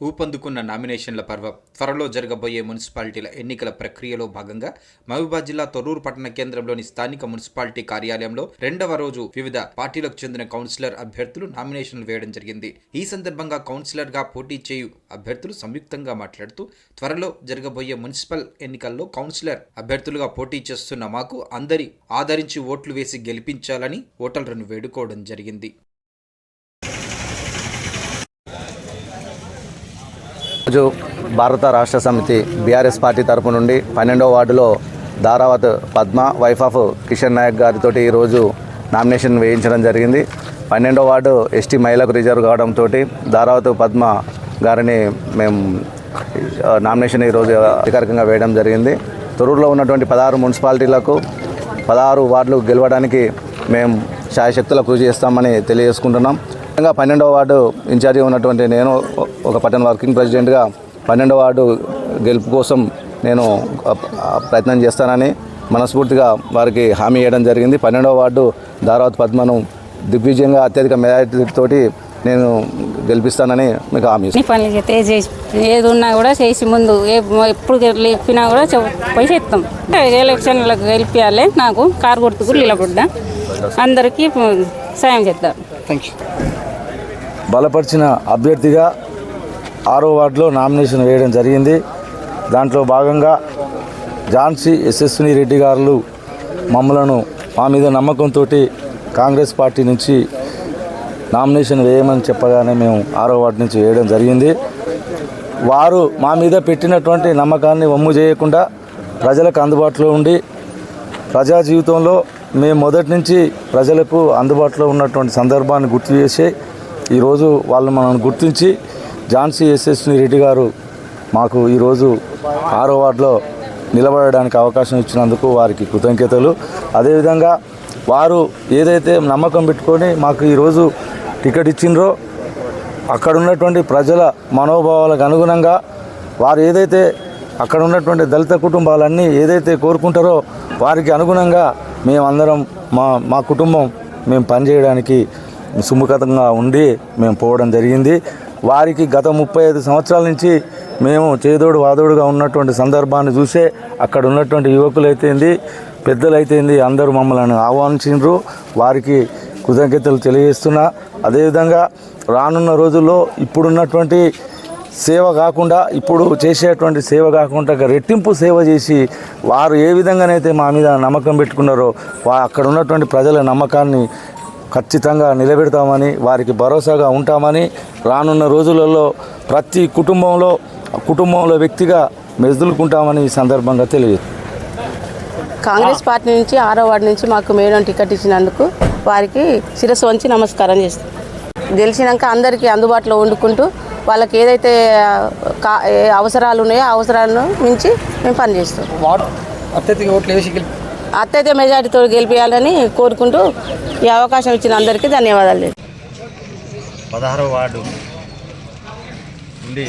ఊపందుకున్న నామినేషన్ల పర్వ త్వరలో జరగబోయే మున్సిపాలిటీల ఎన్నికల ప్రక్రియలో భాగంగా మహబూబాద్ జిల్లా తొర్రూరు పట్టణ కేంద్రంలోని స్థానిక మున్సిపాలిటీ కార్యాలయంలో రెండవ రోజు వివిధ పార్టీలకు చెందిన కౌన్సిలర్ అభ్యర్థులు నామినేషన్లు వేయడం జరిగింది. ఈ సందర్భంగా కౌన్సిలర్గా పోటీ చేయు అభ్యర్థులు సంయుక్తంగా మాట్లాడుతూ త్వరలో జరగబోయే మున్సిపల్ ఎన్నికల్లో కౌన్సిలర్ అభ్యర్థులుగా పోటీ చేస్తున్న మాకు అందరి ఆదరించి ఓట్లు వేసి గెలిపించాలని ఓటర్లను వేడుకోవడం జరిగింది. రోజు భారత రాష్ట్ర సమితి బీఆర్ఎస్ పార్టీ తరపు నుండి పన్నెండవ వార్డులో దారావత్ పద్మ వైఫ్ ఆఫ్ కిషన్ నాయక్ గారితో ఈరోజు నామినేషన్ వేయించడం జరిగింది. పన్నెండవ వార్డు ఎస్టీ మహిళకు రిజర్వ్ కావడంతో దారావత్ పద్మ గారిని మేము నామినేషన్ ఈరోజు అధికారికంగా వేయడం జరిగింది. తొరూరులో ఉన్నటువంటి పదహారు మున్సిపాలిటీలకు పదహారు వార్డులు గెలవడానికి మేము శాయశక్తుల కృషి చేస్తామని తెలియజేసుకుంటున్నాం. పన్నెండవ వార్డు ఇన్ఛార్జిగా ఉన్నటువంటి నేను ఒక పట్టణ వర్కింగ్ ప్రెసిడెంట్గా పన్నెండవ వార్డు గెలుపు కోసం నేను ప్రయత్నం చేస్తానని మనస్ఫూర్తిగా వారికి హామీ ఇవ్వడం జరిగింది. పన్నెండవ వార్డు దారావత్ పద్మను దిగ్విజయంగా అత్యధిక మెజారిటీతోటి నేను గెలిపిస్తానని మీకు హామీ పనులు చేస్తే చేసి ఏది ఉన్నా కూడా చేసి ముందు ఏ- ఎప్పుడు గెలిపినా కూడా పోయి చేస్తాం. ఎలక్షన్లకు గెలిపించాలి నాకు కారు గుర్తుకు నిలబడ్డా. అందరికీ సాయం చేద్దాం. బలపరిచిన అభ్యర్థిగా ఆరో వార్డులో నామినేషన్ వేయడం జరిగింది. దాంట్లో భాగంగా ఝాన్సీ యశస్విని రెడ్డి గారు మమ్మలను మా మీద నమ్మకంతో కాంగ్రెస్ పార్టీ నుంచి నామినేషన్ వేయమని చెప్పగానే మేము ఆరో వార్డు నుంచి వేయడం జరిగింది. వారు మా మీద పెట్టినటువంటి నమ్మకాన్ని వమ్ము చేయకుండా ప్రజలకు అందుబాటులో ఉండి ప్రజా జీవితంలో మేము మొదటి నుంచి ప్రజలకు అందుబాటులో ఉన్నటువంటి సందర్భాన్ని గుర్తు చేసి ఈరోజు వాళ్ళు మనల్ని గుర్తించి ఝాన్సీ యశస్విని రెడ్డి గారు మాకు ఈరోజు ఆరో వార్డులో నిలబడడానికి అవకాశం ఇచ్చినందుకు వారికి కృతజ్ఞతలు. అదేవిధంగా వారు ఏదైతే నమ్మకం పెట్టుకొని మాకు ఈరోజు టికెట్ ఇచ్చిండ్రో అక్కడ ఉన్నటువంటి ప్రజల మనోభావాలకు అనుగుణంగా వారు ఏదైతే అక్కడ ఉన్నటువంటి దళిత కుటుంబాలన్నీ ఏదైతే కోరుకుంటారో వారికి అనుగుణంగా మేమందరం మా మా కుటుంబం మేము పనిచేయడానికి సుముఖతంగా ఉండి మేము పోవడం జరిగింది. వారికి గత ముప్పై ఐదు సంవత్సరాల నుంచి మేము చేదోడు వాదోడుగా ఉన్నటువంటి సందర్భాన్ని చూసే అక్కడ ఉన్నటువంటి యువకులైతేంది పెద్దలైతేంది అందరూ మమ్మల్ని ఆహ్వానించారు వారికి కృతజ్ఞతలు తెలియజేస్తున్నా. అదేవిధంగా రానున్న రోజుల్లో ఇప్పుడున్నటువంటి సేవ కాకుండా ఇప్పుడు చేసేటువంటి సేవ కాకుండా రెట్టింపు సేవ చేసి వారు ఏ విధంగానైతే మా మీద నమ్మకం పెట్టుకున్నారో వా అక్కడ ఉన్నటువంటి ప్రజల నమ్మకాన్ని ఖచ్చితంగా నిలబెడతామని వారికి భరోసాగా ఉంటామని రానున్న రోజులలో ప్రతి కుటుంబంలో కుటుంబంలో వ్యక్తిగా మెదులుకుంటామని ఈ సందర్భంగా తెలియజేస్తాను కాంగ్రెస్ పార్టీ నుంచి ఆరో వార్డు నుంచి మాకు మేడం టికెట్ ఇచ్చినందుకు వారికి శిరస్సు వంచి నమస్కారం చేస్తాం. గెలిచినాక అందరికీ అందుబాటులో వండుకుంటూ వాళ్ళకి ఏదైతే ఆ, కా ఏ అవసరాలు ఉన్నాయో ఆ అవసరాలను మించి మేము పనిచేస్తాం వార్డు అత్యధిక ఓట్లు వేసి గెలిపి అత్యధిక మెజారిటీతో గెలిపించాలని కోరుకుంటూ ఈ అవకాశం ఇచ్చిన అందరికీ ధన్యవాదాలు. పదహారవ వార్డు నుండి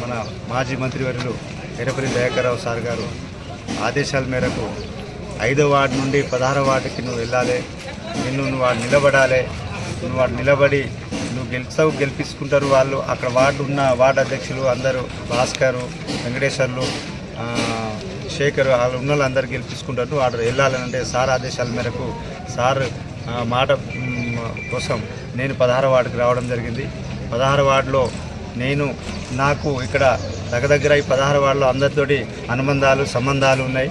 మన మాజీ మంత్రివర్యులు ఎర్రపల్లి దయాకర్రావు సార్ గారు ఆదేశాల మేరకు ఐదో వార్డు నుండి పదహారవ వార్డుకి నువ్వు వెళ్ళాలి. నిన్ను నువ్వు వాడు నిలబడాలి. నువ్వు వాడు నిలబడి నువ్వు గెలిచావు గెలిపించుకుంటారు వాళ్ళు. అక్కడ వార్డు ఉన్న వార్డు అధ్యక్షులు అందరూ భాస్కరు వెంకటేశ్వర్లు శేఖర్ వాళ్ళు ఉన్న వాళ్ళందరూ గెలిపించుకుంటారు. వాడు వెళ్ళాలని సార్ ఆదేశాల మేరకు సార్ మాట కోసం నేను పదహార వార్డుకి రావడం జరిగింది. పదహార వార్డులో నేను నాకు ఇక్కడ దగ్గర దగ్గర ఈ పదహారు వార్డులో అందరితోటి అనుబంధాలు సంబంధాలు ఉన్నాయి.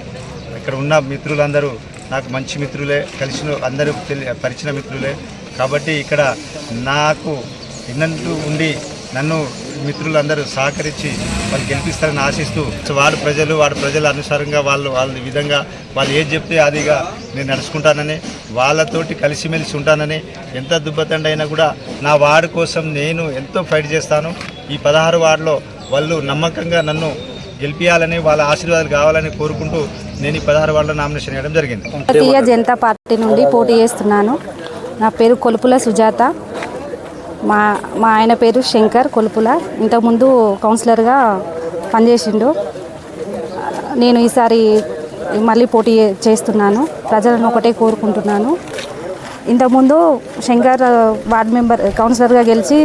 ఇక్కడ ఉన్న మిత్రులందరూ నాకు మంచి మిత్రులే కలిసిన అందరూ పరిచిన మిత్రులే. కాబట్టి ఇక్కడ నాకు ఇన్నంటూ ఉండి నన్ను మిత్రులందరూ సహకరించి వాళ్ళు గెలిపిస్తారని ఆశిస్తూ సో వాడు ప్రజలు వాడు ప్రజల అనుసారంగా వాళ్ళు వాళ్ళ విధంగా వాళ్ళు ఏది చెప్తే అదిగా నేను నడుచుకుంటానని వాళ్ళతోటి కలిసిమెలిసి ఉంటానని ఎంత దుబ్బతండైనా కూడా నా వార్డు కోసం నేను ఎంతో ఫైట్ చేస్తాను. ఈ పదహారు వార్డులో వాళ్ళు నమ్మకంగా నన్ను గెలిపించాలని వాళ్ళ ఆశీర్వాదాలు కావాలని కోరుకుంటూ నేను ఈ పదహారు వార్డులో నామినేషన్ వేయడం జరిగింది. భారతీయ జనతా పార్టీ నుండి పోటీ చేస్తున్నాను. నా పేరు కొలుపుల సుజాత. మా మా ఆయన పేరు శంకర్ కొలుపుల. ఇంతకుముందు కౌన్సిలర్గా పనిచేసిండు. నేను ఈసారి మళ్ళీ పోటీ చేస్తున్నాను. ప్రజలను ఒకటే కోరుకుంటున్నాను. ఇంతకుముందు శంకర్ వార్డ్ మెంబర్ కౌన్సిలర్గా గెలిచి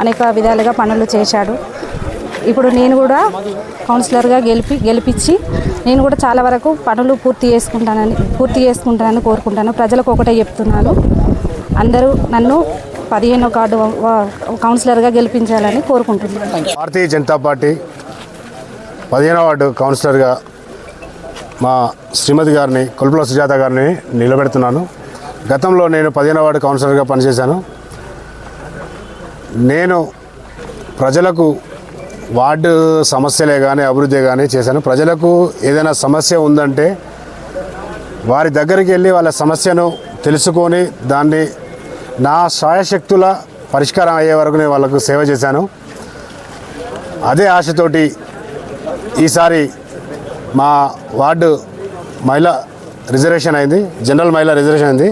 అనేక విధాలుగా పనులు చేశాడు. ఇప్పుడు నేను కూడా కౌన్సిలర్గా గెలిపి గెలిపించి నేను కూడా చాలా వరకు పనులు పూర్తి చేసుకుంటానని పూర్తి చేసుకుంటానని కోరుకుంటాను. ప్రజలకు ఒకటే చెప్తున్నాను. అందరూ నన్ను పదిహేనో కార్డు కౌన్సిలర్గా గెలిపించాలని కోరుకుంటున్నాను. భారతీయ జనతా పార్టీ పదిహేనో వార్డు కౌన్సిలర్గా మా శ్రీమతి గారిని కొల్పుల సుజాత గారిని నిలబెడుతున్నాను. గతంలో నేను పదిహేనో వార్డు కౌన్సిలర్గా పనిచేశాను. నేను ప్రజలకు వార్డు సమస్యలే కానీ అభివృద్ధి కానీ చేశాను. ప్రజలకు ఏదైనా సమస్య ఉందంటే వారి దగ్గరికి వెళ్ళి వాళ్ళ సమస్యను తెలుసుకొని దాన్ని నా సాయశక్తుల పరిష్కారం అయ్యే వరకు నేను వాళ్ళకు సేవ చేశాను. అదే ఆశతోటి ఈసారి మా వార్డు మహిళా రిజర్వేషన్ అయింది జనరల్ మహిళా రిజర్వేషన్ అయింది.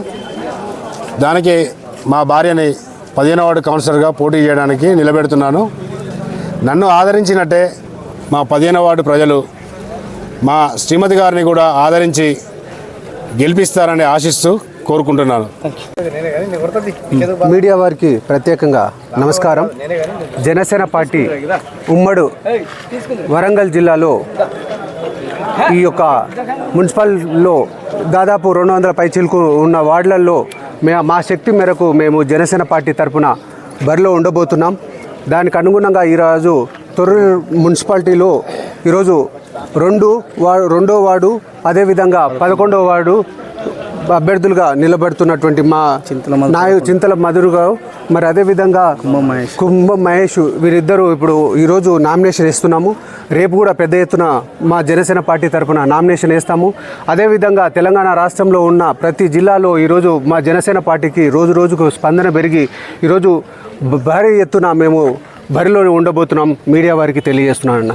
దానికి మా భార్యని పదిహేను వార్డు కౌన్సిలర్గా పోటీ చేయడానికి నిలబెడుతున్నాను. నన్ను ఆదరించినట్టే మా పదిహేను వార్డు ప్రజలు మా శ్రీమతి గారిని కూడా ఆదరించి గెలిపిస్తారని ఆశిస్తూ కోరుకుంటున్నాను. మీడియా వారికి ప్రత్యేకంగా నమస్కారం. జనసేన పార్టీ ఉమ్మడు వరంగల్ జిల్లాలో ఈ యొక్క మున్సిపల్లో దాదాపు రెండు వందల పైచీలకు ఉన్న వార్డులలో మే మా శక్తి మేరకు మేము జనసేన పార్టీ తరపున బరిలో ఉండబోతున్నాం. దానికి అనుగుణంగా ఈరోజు తొర్రూరు మున్సిపాలిటీలో ఈరోజు రెండు వా రెండో వార్డు అదేవిధంగా పదకొండో వార్డు అభ్యర్థులుగా నిలబడుతున్నటువంటి మా నాయకు చింతల మధురు గారు. మరి అదేవిధంగా కుంభం మహేష్. కుంభం మహేష్ వీరిద్దరూ ఇప్పుడు ఈరోజు నామినేషన్ ఇస్తున్నాము రేపు కూడా పెద్ద ఎత్తున మా జనసేన పార్టీ తరఫున నామినేషన్ వేస్తాము. అదేవిధంగా తెలంగాణ రాష్ట్రంలో ఉన్న ప్రతి జిల్లాలో ఈరోజు మా జనసేన పార్టీకి రోజు రోజుకు స్పందన పెరిగి ఈరోజు భారీ ఎత్తున మేము బరిలో ఉండబోతున్నాం. మీడియా వారికి తెలియజేస్తున్నాను అన్న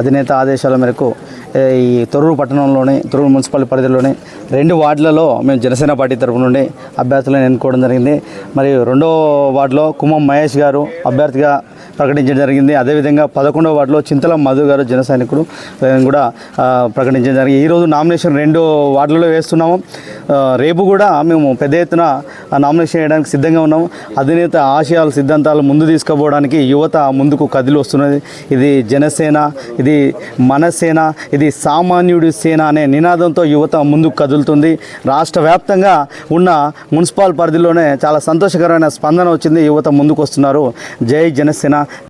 అధినేత ఆదేశాల మేరకు ఈ తొర్రూరు పట్టణంలోని తొర్రూరు మున్సిపల్ పరిధిలోని రెండు వార్డులలో మేము జనసేన పార్టీ తరపు నుండి అభ్యర్థులను ఎన్నుకోవడం జరిగింది. మరి రెండో వార్డులో కుమ్మం మహేష్ గారు అభ్యర్థిగా ప్రకటించడం జరిగింది. అదేవిధంగా పదకొండవ వార్డులో చింతల మధు గారు జన సైనికుడు కూడా ప్రకటించడం జరిగింది. ఈరోజు నామినేషన్ రెండు వార్డులలో వేస్తున్నాము. రేపు కూడా మేము పెద్ద ఎత్తున నామినేషన్ చేయడానికి సిద్ధంగా ఉన్నాము. అధినేత ఆశయాలు సిద్ధాంతాలు ముందు తీసుకుపోవడానికి యువత ముందుకు కదిలి వస్తున్నది. ఇది జనసేన ఇది మనసేన ఇది సామాన్యుడి సేన అనే నినాదంతో యువత ముందుకు కదులుతుంది. రాష్ట్ర వ్యాప్తంగా ఉన్న మున్సిపల్ పరిధిలోనే చాలా సంతోషకరమైన స్పందన వచ్చింది. యువత ముందుకు వస్తున్నారు. జై జనసేన.